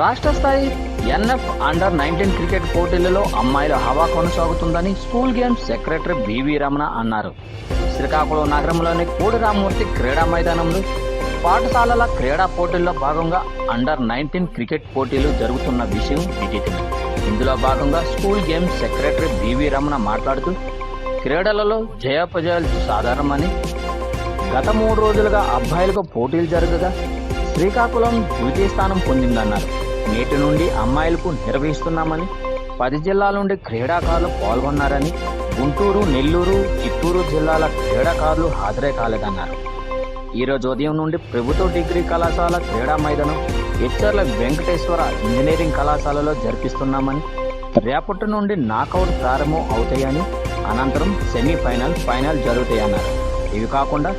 రాష్ట్ర స్థాయి NF under nineteen cricket పోటీలలో అమ్మాయిల హవా కొనసాగుతుందని school games secretary B V Ramana అన్నారు. శ్రీకాకుళం నగరంలోని కోడిరామూర్తి క్రీడా మైదానంలో పాఠశాలల క్రీడా పోటీల్లో భాగంగా అండర్ నైన్టీన్ క్రికెట్ పోటీలు జరుగుతున్న విషయం విదితమే. ఇందులో భాగంగా school games secretary B V Ramana మాట్లాడుతూ క్రీడలలో జయాపజయాలు సాధారణమని గత మూడు రోజులుగా అబ్బాయిలకు పోటీలు జరగగా శ్రీకాకుళం ద్వితీయ స్థానం పొందిందన్నారు. నేటి నుండి అమ్మాయిలకు నిర్వహిస్తున్నామని పది జిల్లాల నుండి క్రీడాకారులు పాల్గొన్నారని గుంటూరు నెల్లూరు చిత్తూరు జిల్లాల క్రీడాకారులు హాజరే కాలేదన్నారు. ఈ రోజు ఉదయం నుండి ప్రభుత్వ డిగ్రీ కళాశాల క్రీడా మైదానం హెచ్ఆర్ల వెంకటేశ్వర ఇంజనీరింగ్ కళాశాలలో జరిపిస్తున్నామని రేపటి నుండి నాకౌట్ ప్రారంభం అవుతాయని అనంతరం సెమీఫైనల్ ఫైనల్ జరుగుతాయన్నారు. ఇవి కాకుండా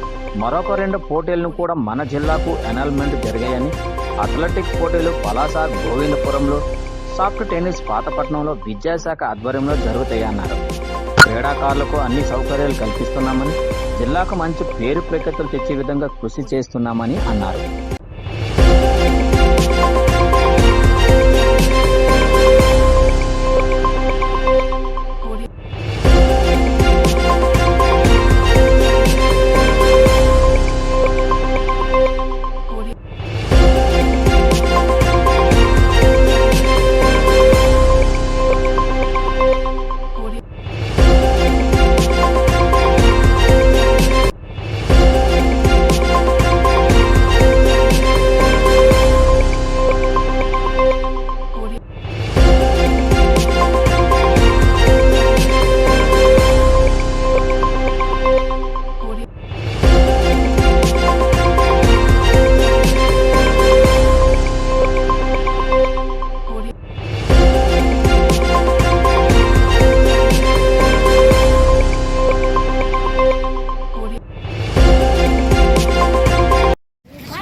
మరొక రెండు పోటీలను కూడా మన జిల్లాకు ఎనాల్మెంట్ జరిగాయని అథ్లెటిక్ పోటీలు పలాస గోవిందపురంలో సాఫ్ట్ టెన్నిస్ పాతపట్నంలో విద్యాశాఖ ఆధ్వర్యంలో జరుగుతాయన్నారు. క్రీడాకారులకు అన్ని సౌకర్యాలు కల్పిస్తున్నామని జిల్లాకు మంచి పేరు ప్రఖ్యాతులు తెచ్చే విధంగా కృషి చేస్తున్నామని అన్నారు.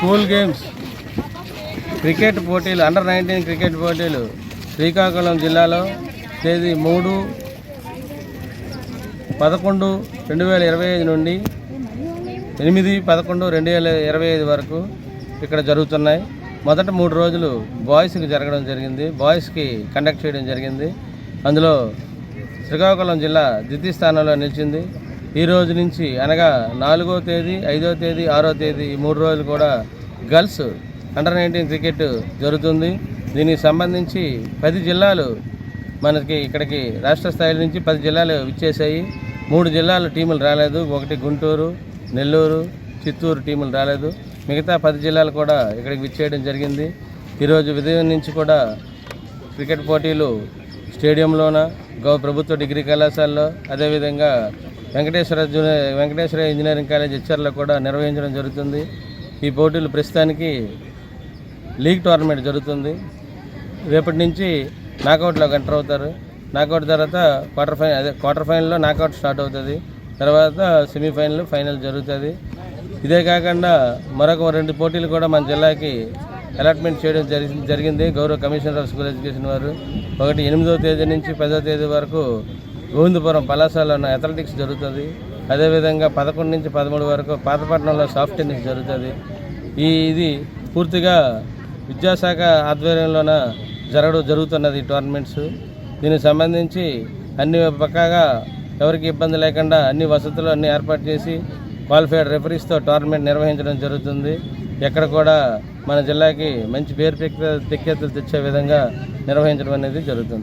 స్కూల్ గేమ్స్ క్రికెట్ పోటీలు అండర్ నైన్టీన్ క్రికెట్ పోటీలు శ్రీకాకుళం జిల్లాలో తేదీ మూడు పదకొండు రెండు వేల ఇరవై ఐదు నుండి ఎనిమిది పదకొండు రెండు వేల ఇరవై ఐదు వరకు ఇక్కడ జరుగుతున్నాయి. మొదట మూడు రోజులు బాయ్స్కి జరగడం జరిగింది. బాయ్స్కి కండక్ట్ చేయడం జరిగింది. అందులో శ్రీకాకుళం జిల్లా ద్వితీయ స్థానంలో నిలిచింది. ఈ రోజు నుంచి అనగా నాలుగో తేదీ ఐదో తేదీ ఆరో తేదీ ఈ మూడు రోజులు కూడా గర్ల్స్ అండర్ నైన్టీన్ క్రికెట్ జరుగుతుంది. దీనికి సంబంధించి పది జిల్లాలు మనకి ఇక్కడికి రాష్ట్ర స్థాయి నుంచి పది జిల్లాలు ఇచ్చేసాయి మూడు జిల్లాల టీములు రాలేదు. ఒకటి గుంటూరు నెల్లూరు చిత్తూరు టీములు రాలేదు. మిగతా పది జిల్లాలు కూడా ఇక్కడికి విచ్చేయడం జరిగింది. ఈరోజు ఉదయం నుంచి కూడా క్రికెట్ పోటీలు స్టేడియంలోన గౌ ప్రభుత్వ డిగ్రీ కళాశాలలో అదేవిధంగా Venkateswara junior Venkateswara engineering college హెచ్ఆర్లో కూడా నిర్వహించడం జరుగుతుంది. ఈ పోటీలు ప్రస్తుతానికి లీగ్ టోర్నమెంట్ జరుగుతుంది. రేపటి నుంచి నాకౌట్లోకి ఎంటర్ అవుతారు. నాకౌట్ తర్వాత క్వార్టర్ ఫైనల్ అదే క్వార్టర్ ఫైనల్లో నాకౌట్ స్టార్ట్ అవుతుంది. తర్వాత సెమీఫైనల్ ఫైనల్ జరుగుతుంది. ఇదే కాకుండా మరొక రెండు పోటీలు కూడా మన జిల్లాకి అలాట్మెంట్ చేయడం జరిగి జరిగింది. గౌరవ కమిషనర్ ఆఫ్ స్కూల్ ఎడ్యుకేషన్ వారు. ఒకటి ఎనిమిదవ తేదీ నుంచి పదో తేదీ వరకు గోవిందపురం పలాసాలో ఉన్న అథ్లెటిక్స్ జరుగుతుంది. అదేవిధంగా పదకొండు నుంచి పదమూడు వరకు పాతపట్నంలో సాఫ్ట్ టెన్నిస్ జరుగుతుంది. ఈ ఇది పూర్తిగా విద్యాశాఖ ఆధ్వర్యంలోన జరగడం జరుగుతున్నది ఈ టోర్నమెంట్స్ దీనికి సంబంధించి అన్ని పక్కాగా ఎవరికి ఇబ్బంది లేకుండా అన్ని వసతులు అన్ని ఏర్పాటు చేసి క్వాలిఫైడ్ రెఫరీస్తో టోర్నమెంట్ నిర్వహించడం జరుగుతుంది. ఎక్కడ కూడా మన జిల్లాకి మంచి పేరు ప్రఖ్యా- ప్రఖ్యాతులు తెచ్చే విధంగా నిర్వహించడం అనేది జరుగుతుంది.